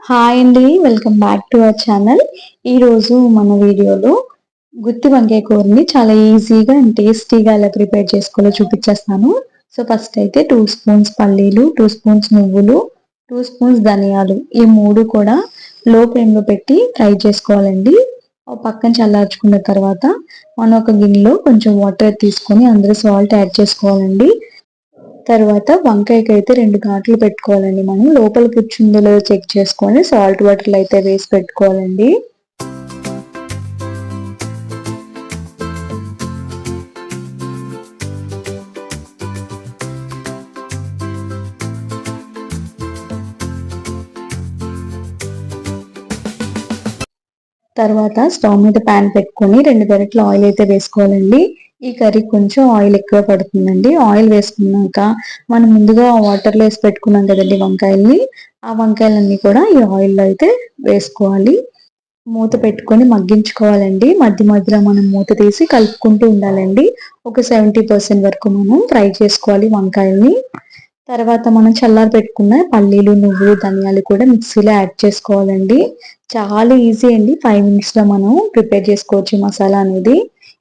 Hi అండి welcome back to our channel ఈరోజు మన వీడియోలో గుత్తి వంకాయ కూరని చాలా ఈజీగా అండ్ టేస్టీగా ఎలా ప్రిపేర్ చేసుకోవాలో చూపించేస్తాను. సో ఫస్ట్ అయితే టూ స్పూన్స్ పల్లీలు టూ స్పూన్స్ నువ్వులు టూ స్పూన్స్ ధనియాలు. ఈ మూడు కూడా లో ఫ్లేమ్లో పెట్టి ఫ్రై చేసుకోవాలండి. పక్కన చల్లార్చుకున్న తర్వాత మనం ఒక గిన్నెలో కొంచెం వాటర్ తీసుకొని అందులో సాల్ట్ యాడ్ చేసుకోవాలండి. తర్వాత వంకాయకి అయితే రెండు ఘాట్లు పెట్టుకోవాలండి మనం. లోపల పుచ్చుందో లేదో చెక్ చేసుకొని సాల్ట్ వాటర్లు అయితే వేసి పెట్టుకోవాలండి. తర్వాత స్టవ్ మీద ప్యాన్ పెట్టుకొని రెండు గరిటలు ఆయిల్ అయితే వేసుకోవాలండి. ఈ కర్రీ కొంచెం ఆయిల్ ఎక్కువ పడుతుందండి. ఆయిల్ వేసుకున్నాక మనం ముందుగా వాటర్లో వేసి పెట్టుకున్నాం కదండి వంకాయల్ని. ఆ వంకాయలన్నీ కూడా ఈ ఆయిల్లో అయితే వేసుకోవాలి. మూత పెట్టుకొని మగ్గించుకోవాలండి. మధ్య మధ్యలో మనం మూత తీసి కలుపుకుంటూ ఉండాలండి. ఒక సెవెంటీ పర్సెంట్ వరకు మనం ఫ్రై చేసుకోవాలి వంకాయల్ని. తర్వాత మనం చల్లారి పెట్టుకున్న పల్లీలు నువ్వులు ధనియాలు కూడా మిక్సీలో యాడ్ చేసుకోవాలండి. చాలా ఈజీ అండి. ఫైవ్ మినిట్స్లో మనం ప్రిపేర్ చేసుకోవచ్చు మసాలా అనేది.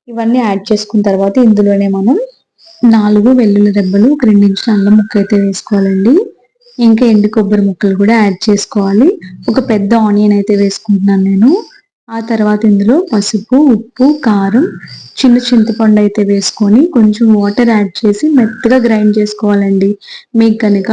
ఇవన్నీ యాడ్ చేసుకున్న తర్వాత ఇందులోనే మనం నాలుగు వెల్లుల్లి దెబ్బలు ఒక ఇంచుల అల్లం ముక్క అయితే వేసుకోవాలండి. ఇంకా ఎండు కొబ్బరి ముక్కలు కూడా యాడ్ చేసుకోవాలి. ఒక పెద్ద ఆనియన్ అయితే వేసుకుంటున్నాను నేను. ఆ తర్వాత ఇందులో పసుపు ఉప్పు కారం చిన్న చింతపండు అయితే వేసుకొని కొంచెం వాటర్ యాడ్ చేసి మెత్తగా గ్రైండ్ చేసుకోవాలండి. మీకు కనుక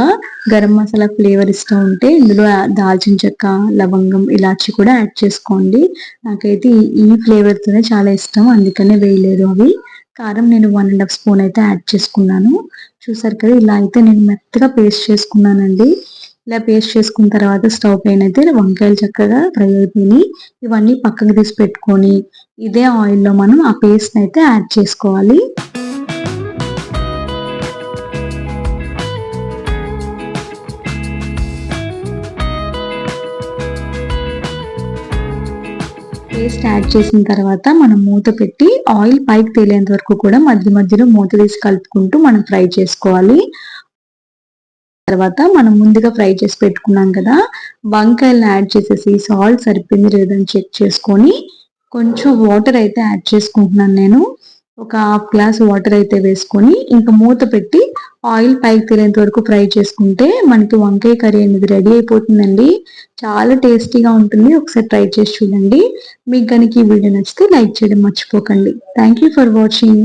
గరం మసాలా ఫ్లేవర్ ఇష్టం ఉంటే ఇందులో దాల్చిన చెక్క లవంగం ఇలాచి కూడా యాడ్ చేసుకోండి. నాకైతే ఈ ఫ్లేవర్తోనే చాలా ఇష్టం అందుకనే వేయలేదు అవి. కారం నేను వన్ అండ్ హాఫ్ స్పూన్ అయితే యాడ్ చేసుకున్నాను. చూసారు కదా ఇలా అయితే నేను మెత్తగా పేస్ట్ చేసుకున్నానండి. ఇలా పేస్ట్ చేసుకున్న తర్వాత స్టవ్ పైన అయితే వంకాయలు చక్కగా ఫ్రై అయిపోయినాయి. ఇవన్నీ పక్కకు తీసి పెట్టుకొని ఇదే ఆయిల్లో మనం ఆ పేస్ట్ అయితే యాడ్ చేసుకోవాలి. పేస్ట్ యాడ్ చేసిన తర్వాత మనం మూత పెట్టి ఆయిల్ పైకి తేలేంత వరకు కూడా మధ్య మధ్యలో మూత తీసి కలుపుకుంటూ మనం ఫ్రై చేసుకోవాలి. తర్వాత మనం ముందుగా ఫ్రై చేసి పెట్టుకున్నాం కదా వంకాయలను యాడ్ చేసేసి సాల్ట్ సరిపోయింది లేదని చెక్ చేసుకొని కొంచెం వాటర్ అయితే యాడ్ చేసుకుంటున్నాను నేను. ఒక హాఫ్ గ్లాస్ వాటర్ అయితే వేసుకొని ఇంకా మూత పెట్టి ఆయిల్ పైకి తెలియంత వరకు ఫ్రై చేసుకుంటే మనకి వంకాయ కర్రీ అనేది రెడీ అయిపోతుందండి. చాలా టేస్టీగా ఉంటుంది. ఒకసారి ట్రై చేసి చూడండి. మీకు కనుక ఈ వీడియో నచ్చితే లైక్ చేయడం మర్చిపోకండి. Thank for watching